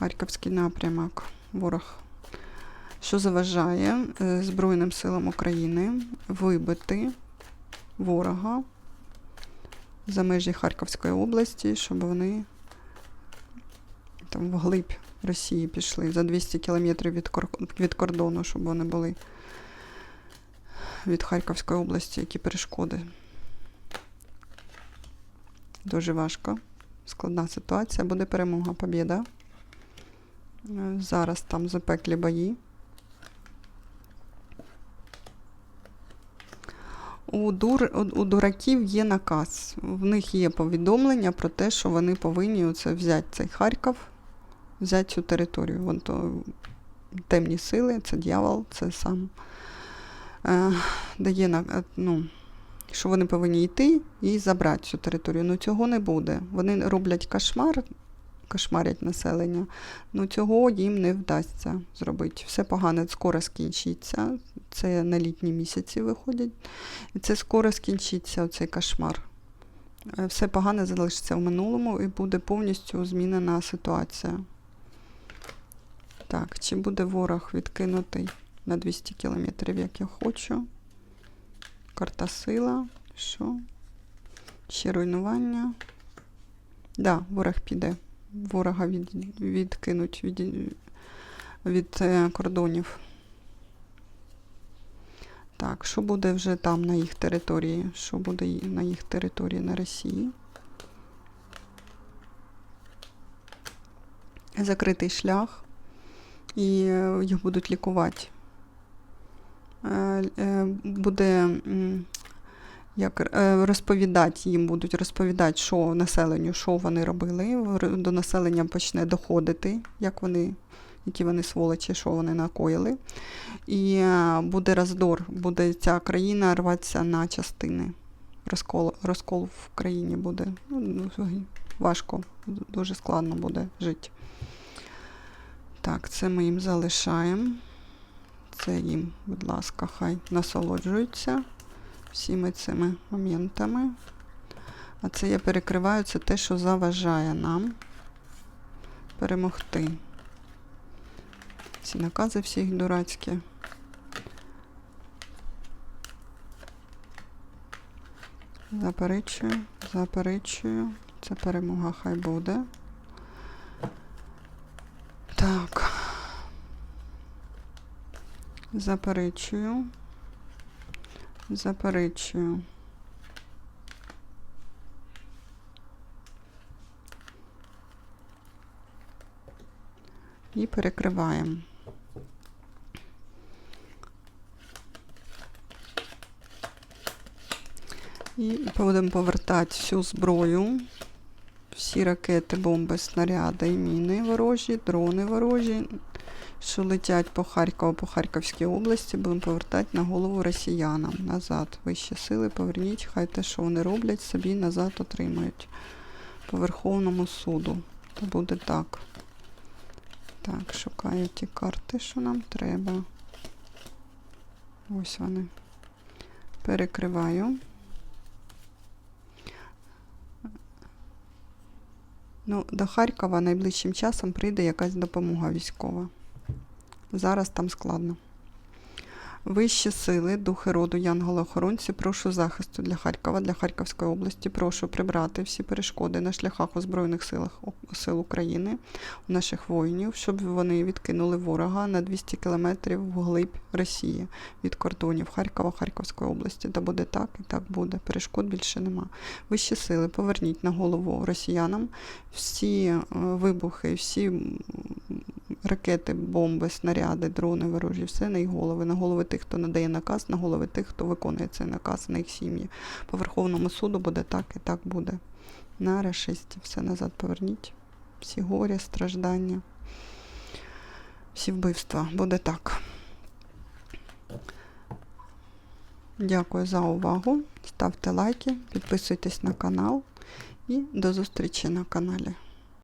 Харківський напрямок. Ворог. Що заважає е, Збройним силам України вибити ворога за межі Харківської області, щоб вони там вглиб Росії пішли за 200 кілометрів від, кор- від кордону, щоб вони були від Харківської області, які перешкоди. Дуже важко. Складна ситуація. Буде перемога, побіда. Зараз там запеклі бої. У, дур, у, дураків є наказ. В них є повідомлення про те, що вони повинні оце взяти цей Харків, взяти цю територію. Вон то темні сили, це дьявол, це сам е, дає е, ну, що вони повинні йти і забрати цю територію. Ну цього не буде. Вони роблять кошмар, кошмарять населення. Ну цього їм не вдасться зробити. Все погане скоро скінчиться. Це на літні місяці виходять. І це скоро скінчиться оцей кошмар. Е, Все погане залишиться в минулому і буде повністю змінена ситуація. Так, чи буде ворог відкинутий на 200 кілометрів, як я хочу? Карта сила. Що? Ще руйнування. Да, ворог піде. Ворога від, відкинуть від, від е, кордонів. Так, що буде вже там на їх території? Що буде на їх території на Росії? Закритий шлях. І е, їх будуть лікувати. Е, Буде як е, розповідати, їм будуть розповідати, що населенню, що вони робили. До населення почне доходити, як вони, які вони сволочі, що вони накоїли. І е, буде роздор, буде ця країна рватися на частини. Розкол, розкол в країні буде. Ну, важко, дуже складно буде жити. Так, це ми їм залишаємо. Це їм, будь ласка, хай насолоджуються всіми цими моментами. А це я перекриваю це те, що заважає нам перемогти. Ці накази всі дурацькі. Заперечую, заперечую. Це перемога хай буде. Так. Заперечую. Заперечую. І перекриваємо. І будемо повертати всю зброю, всі ракети, бомби, снаряди міни ворожі, дрони ворожі, що летять по Харкову, по Харківській області, будемо повертати на голову росіянам назад. Вищі сили поверніть, хай те, що вони роблять, собі назад отримають по Верховному суду. То буде так. Так, шукаю ті карти, що нам треба. Ось вони. Перекриваю. Ну, до Харкова найближчим часом прийде якась допомога військова. Зараз там складно. Вищі сили, духи роду, янголи-охоронці, прошу захисту для Харкова, для Харківської області. Прошу прибрати всі перешкоди на шляхах у Збройних силах сил України, у наших воїнів, щоб вони відкинули ворога на 200 кілометрів вглиб Росії від кордонів Харкова, Харківської області. Та буде так і так буде. Перешкод більше нема. Вищі сили, поверніть на голову росіянам всі е, вибухи, всі ракети, бомби, снаряди, дрони ворожі, все на їх голови, на голови тих, хто надає наказ, на голови тих, хто виконує цей наказ, на їх сім'ї. По Верховному суду буде так і так буде. На решисті все назад поверніть. Всі горя, страждання, всі вбивства. Буде так. Дякую за увагу. Ставте лайки, підписуйтесь на канал і до зустрічі на каналі.